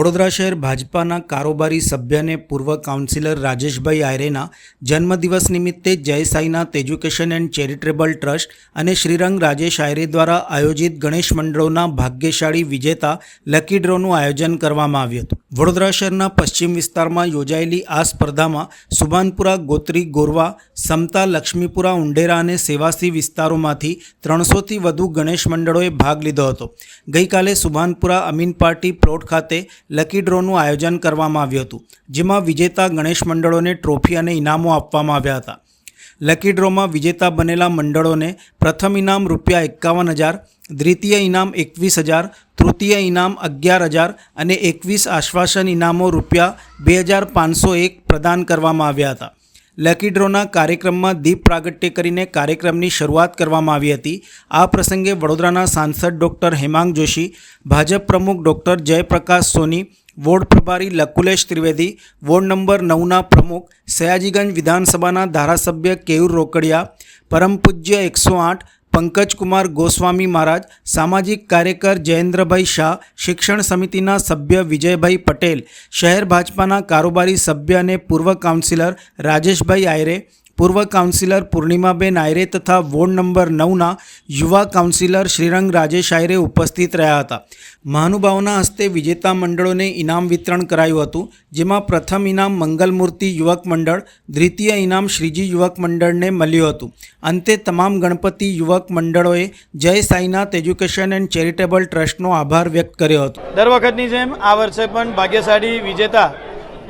વડોદરા શહેર ભાજપાના કારોબારી સભ્યને પૂર્વ કાઉન્સિલર રાજેશભાઈ આયરેના જન્મદિવસ નિમિત્તે Jai Sainath education and charitable trust અને શ્રીરંગ રાજેશ આયરે દ્વારા આયોજિત ગણેશ મંડળોના ભાગ્યશાળી વિજેતા લકી ડ્રોનું આયોજન કરવામાં આવ્યું હતું. વડોદરા શહેરના પશ્ચિમ વિસ્તારમાં યોજાયેલી આ સ્પર્ધામાં સુભાનપુરા, ગોત્રી, ગોરવા, સમતા, લક્ષ્મીપુરા, ઉંડેરા અને સેવાસી વિસ્તારોમાંથી ત્રણસોથી વધુ ગણેશ મંડળોએ ભાગ લીધો હતો. ગઈકાલે સુભાનપુરા અમીન પાર્ટી પ્લોટ ખાતે લકી ડ્રોનું આયોજન કરવામાં આવ્યું હતું, જેમાં વિજેતા ગણેશ મંડળોને ટ્રોફી અને ઇનામો આપવામાં આવ્યા હતા. લકી ડ્રોમાં વિજેતા બનેલા મંડળોને પ્રથમ ઇનામ રૂપિયા એકાવન હજાર, દ્વિતીય ઇનામ એકવીસ હજાર, તૃતીય ઇનામ અગિયાર હજાર અને એકવીસ આશ્વાસન ઇનામો રૂપિયા બે હજાર પાંચસો એક પ્રદાન કરવામાં આવ્યા હતા. લકી ડ્રોના કાર્યક્રમમાં દીપ પ્રાગટ્ય કરીને કાર્યક્રમની શરૂઆત કરવામાં આવી હતી. આ પ્રસંગે વડોદરાના સાંસદ ડૉક્ટર હેમાંગ જોશી, ભાજપ પ્રમુખ ડૉક્ટર જયપ્રકાશ સોની, વોર્ડ પ્રભારી લકુલેશ ત્રિવેદી, વોર્ડ નંબર નવના પ્રમુખ સયાજીગંજ વિધાનસભાના ધારાસભ્ય કેયુર રોકડિયા, પરમ પૂજ્ય એકસો આઠ પંકજકુમાર ગોસ્વામી મહારાજ, સામાજિક કાર્યકર જયેન્દ્રભાઈ શાહ, શિક્ષણ સમિતિના સભ્ય વિજયભાઈ પટેલ, શહેર ભાજપાના કારોબારી સભ્ય અને પૂર્વ કાઉન્સિલર રાજેશભાઈ આયરે પૂર્વ કાઉન્સિલર પૂર્ણિમાબેન આયરે તથા વોર્ડ નંબર નવના યુવા કાઉન્સિલર શ્રીરંગ રાજેશ આયરે ઉપસ્થિત રહ્યા હતા. મહાનુભાવોના હસ્તે વિજેતા મંડળોને ઇનામ વિતરણ કરાયું હતું, જેમાં પ્રથમ ઇનામ મંગલમૂર્તિ યુવક મંડળ, દ્વિતીય ઇનામ શ્રીજી યુવક મંડળને મળ્યું હતું. અંતે તમામ ગણપતિ યુવક મંડળોએ Jai Sainath education and charitable ટ્રસ્ટનો આભાર વ્યક્ત કર્યો હતો. દર વખતની જેમ આ વર્ષે પણ ભાગ્યશાળી વિજેતા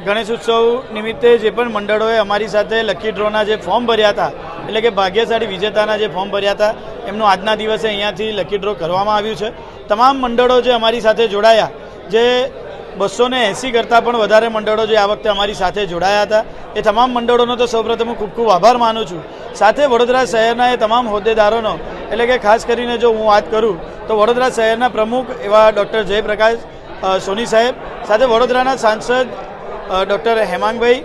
ગણેશ ઉત્સવ નિમિત્તે જે પણ મંડળોએ અમારી સાથે લકી ડ્રોના જે ફોર્મ ભર્યા હતા, એટલે કે ભાગ્યશાળી વિજેતાના જે ફોર્મ ભર્યા હતા, એમનું આજના દિવસે અહીંયાથી લકી ડ્રો કરવામાં આવ્યું છે. તમામ મંડળો જે અમારી સાથે જોડાયા, જે બસો ને એંસી કરતાં પણ વધારે મંડળો જે આ વખતે અમારી સાથે જોડાયા હતા, એ તમામ મંડળોનો તો સૌપ્રથમ હું ખૂબ ખૂબ આભાર માનું છું. સાથે વડોદરા શહેરના એ તમામ હોદ્દેદારોનો, એટલે કે ખાસ કરીને જો હું વાત કરું, તો વડોદરા શહેરના પ્રમુખ એવા ડૉક્ટર જયપ્રકાશ સોની સાહેબ, સાથે વડોદરાના સાંસદ ડૉક્ટર હેમાંગભાઈ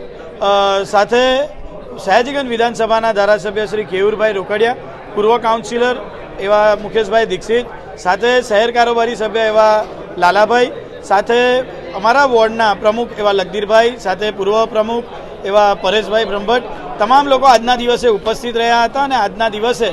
સાથે સયાજીગંજ વિધાનસભાના ધારાસભ્ય શ્રી કેયુરભાઈ રોકડિયા, પૂર્વ કાઉન્સિલર એવા મુકેશભાઈ દીક્ષિત, સાથે શહેર કારોબારી સભ્ય એવા લાલાભાઈ, સાથે અમારા વોર્ડના પ્રમુખ એવા લગદીરભાઈ સાથે પૂર્વ પ્રમુખ એવા પરેશભાઈ બ્રહ્મભટ્ટ, તમામ લોકો આજના દિવસે ઉપસ્થિત રહ્યા હતા અને આજના દિવસે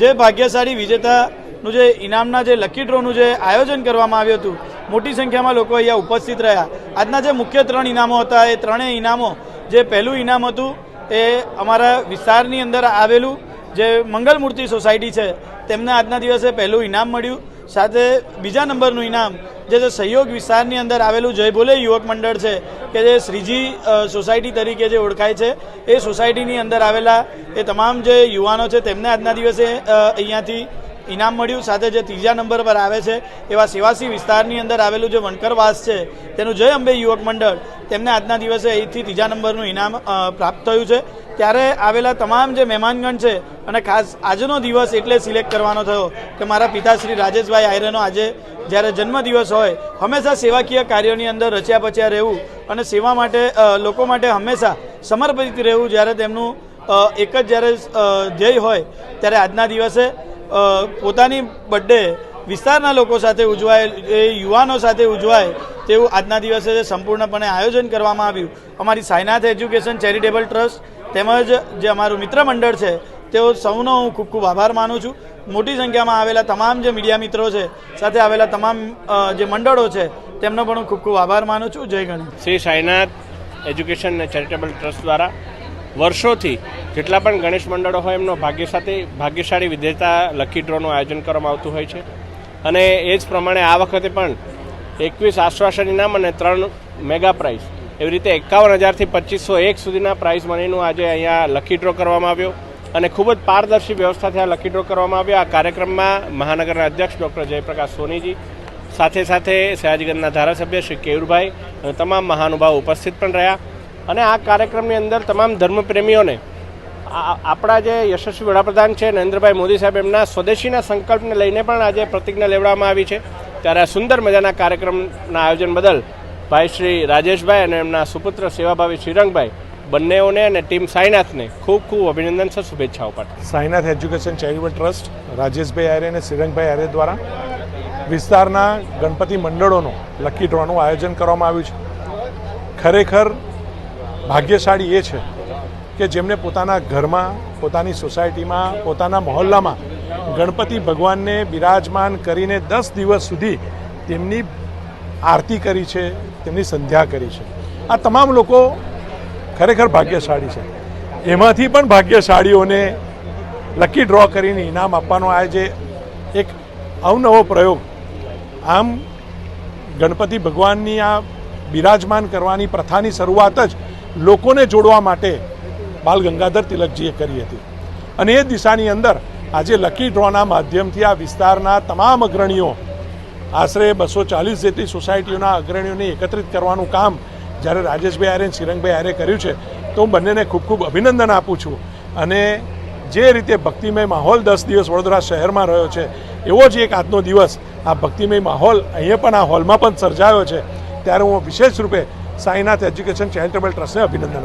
જે ભાગ્યશાળી વિજેતાનું જે ઇનામના જે લકી ડ્રોનું જે આયોજન કરવામાં આવ્યું હતું મોટી સંખ્યામાં લોકો અહીંયા ઉપસ્થિત રહ્યા. આજના જે મુખ્ય ત્રણ ઇનામો હતા, એ ત્રણેય ઇનામો જે પહેલું ઇનામ હતું, એ અમારા વિસ્તારની અંદર આવેલું જે મંગલમૂર્તિ સોસાયટી છે, તેમને આજના દિવસે પહેલું ઇનામ મળ્યું. સાથે બીજા નંબરનું ઇનામ, જે જે સહયોગ વિસ્તારની અંદર આવેલું જય ભોલે યુવક મંડળ છે, કે જે શ્રીજી સોસાયટી તરીકે જે ઓળખાય છે, એ સોસાયટીની અંદર આવેલા એ તમામ જે યુવાનો છે, તેમને આજના દિવસે અહીંયાથી ઇનામ મળ્યું. સાથે જે ત્રીજા નંબર પર આવે છે, એવા સેવાસી વિસ્તારની અંદર આવેલું જે વણકરવાસ છે, તેનું જય અંબે યુવક મંડળ, તેમને આજના દિવસે અહીંથી ત્રીજા નંબરનું ઇનામ પ્રાપ્ત થયું છે. ત્યારે આવેલા તમામ જે મહેમાનગણ છે, અને ખાસ આજનો દિવસ એટલે સિલેક્ટ કરવાનો થયો કે મારા પિતા શ્રી રાજેશભાઈ આયરેનો આજે જ્યારે જન્મદિવસ હોય, હંમેશા સેવાકીય કાર્યોની અંદર રચ્યા પચ્યા રહેવું અને સેવા માટે લોકો માટે હંમેશા સમર્પિત રહેવું જ્યારે તેમનું એક જ જ્યારે ધ્યેય હોય, ત્યારે આજના દિવસે પોતાની બર્થડે વિસ્તારના લોકો સાથે ઉજવાય, એ યુવાનો સાથે ઉજવાય તેવું આજના દિવસે સંપૂર્ણપણે આયોજન કરવામાં આવ્યું. અમારી સાઈનાથ એજ્યુકેશન ચેરિટેબલ ટ્રસ્ટ તેમજ જે અમારું મિત્ર મંડળ છે, તેઓ સૌનો હું ખૂબ ખૂબ આભાર માનું છું. મોટી સંખ્યામાં આવેલા તમામ જે મીડિયા મિત્રો છે, સાથે આવેલા તમામ જે મંડળો છે, તેમનો પણ હું ખૂબ ખૂબ આભાર માનું છું. જય Ganesh. Shri Sainath education charitable trust દ્વારા વર્ષોથી જેટલા પણ ગણેશ મંડળો હોય એમનો ભાગ્ય સાથે ભાગ્યશાળી વિજેતા લકી ડ્રોનું આયોજન કરવામાં આવતું હોય છે. અને એ જ પ્રમાણે આ વખતે પણ એકવીસ આશ્વાસન ઇનામ અને ત્રણ મેગા પ્રાઇઝ. એવી રીતે એકાવન હજારથી પચીસો એક સુધીના પ્રાઇઝ મનીનું આજે અહીંયા લકી ડ્રો કરવામાં આવ્યો. અને ખૂબ જ પારદર્શી વ્યવસ્થાથી આ લકી ડ્રો કરવામાં આવ્યો. આ કાર્યક્રમમાં મહાનગરના અધ્યક્ષ ડૉક્ટર જયપ્રકાશ સોનીજી, સાથે સાથે સયાજીગંજના ધારાસભ્ય શ્રી કેયુરભાઈ અને તમામ મહાનુભાવો ઉપસ્થિત પણ રહ્યા. અને આ કાર્યક્રમની અંદર તમામ ધર્મપ્રેમીઓને આપણા જે યશસ્વી વડાપ્રધાન છે નરેન્દ્રભાઈ મોદી સાહેબ એમના સ્વદેશીના સંકલ્પને લઈને પણ આજે પ્રતિજ્ઞા લેવડાવવામાં આવી છે. ત્યારે આ સુંદર મજાના કાર્યક્રમના આયોજન બદલ ભાઈ શ્રી રાજેશભાઈ અને એમના સુપુત્ર સેવાભાવી શ્રીરંગભાઈ બંનેઓને અને ટીમ સાઈનાથને ખૂબ ખૂબ અભિનંદન સર, શુભેચ્છાઓ પાઠ સાઈનાથ એજ્યુકેશન ચેરિટેબલ ટ્રસ્ટ, રાજેશભાઈ આર્ય અને શ્રીરંગભાઈ આર્ય દ્વારા વિસ્તારના ગણપતિ મંડળોનું લકી ડ્રોનું આયોજન કરવામાં આવ્યું છે. ખરેખર ભાગ્યશાળી એ છે કે જેમને પોતાના ઘરમાં, પોતાની સોસાયટીમાં, પોતાના મહોલ્લામાં ગણપતિ ભગવાનને બિરાજમાન કરીને દસ દિવસ સુધી તેમની આરતી કરી છે, તેમની સંધ્યા કરી છે. આ તમામ લોકો ખરેખર ભાગ્યશાળી છે. એમાંથી પણ ભાગ્યશાળીઓને લકી ડ્રો કરીને ઇનામ આપવાનો આ જે એક અવનવો પ્રયોગ, આમ ગણપતિ ભગવાનની આ બિરાજમાન કરવાની પ્રથાની શરૂઆત જ લોકોને જોડવા માટે બાલ ગંગાધર તિલકજીએ કરી હતી. અને એ દિશાની અંદર આજે લકી ડ્રોના માધ્યમથી આ વિસ્તારના તમામ અગ્રણીઓ આશરે બસો ચાલીસ જેટલી સોસાયટીઓના અગ્રણીઓને એકત્રિત કરવાનું કામ જ્યારે રાજેશભાઈ આરે અને શ્રીરંગભાઈ આરે કર્યું છે, તો હું બંનેને ખૂબ ખૂબ અભિનંદન આપું છું. અને જે રીતે ભક્તિમય માહોલ દસ દિવસ વડોદરા શહેરમાં રહ્યો છે, એવો જ એક આજનો દિવસ આ ભક્તિમય માહોલ અહીંયા પણ આ હોલમાં પણ સર્જાયો છે. ત્યારે હું વિશેષ રૂપે સાંઈનાથ એજ્યુકેશન ચેરિટેબલ ટ્રસ્ટને અભિનંદન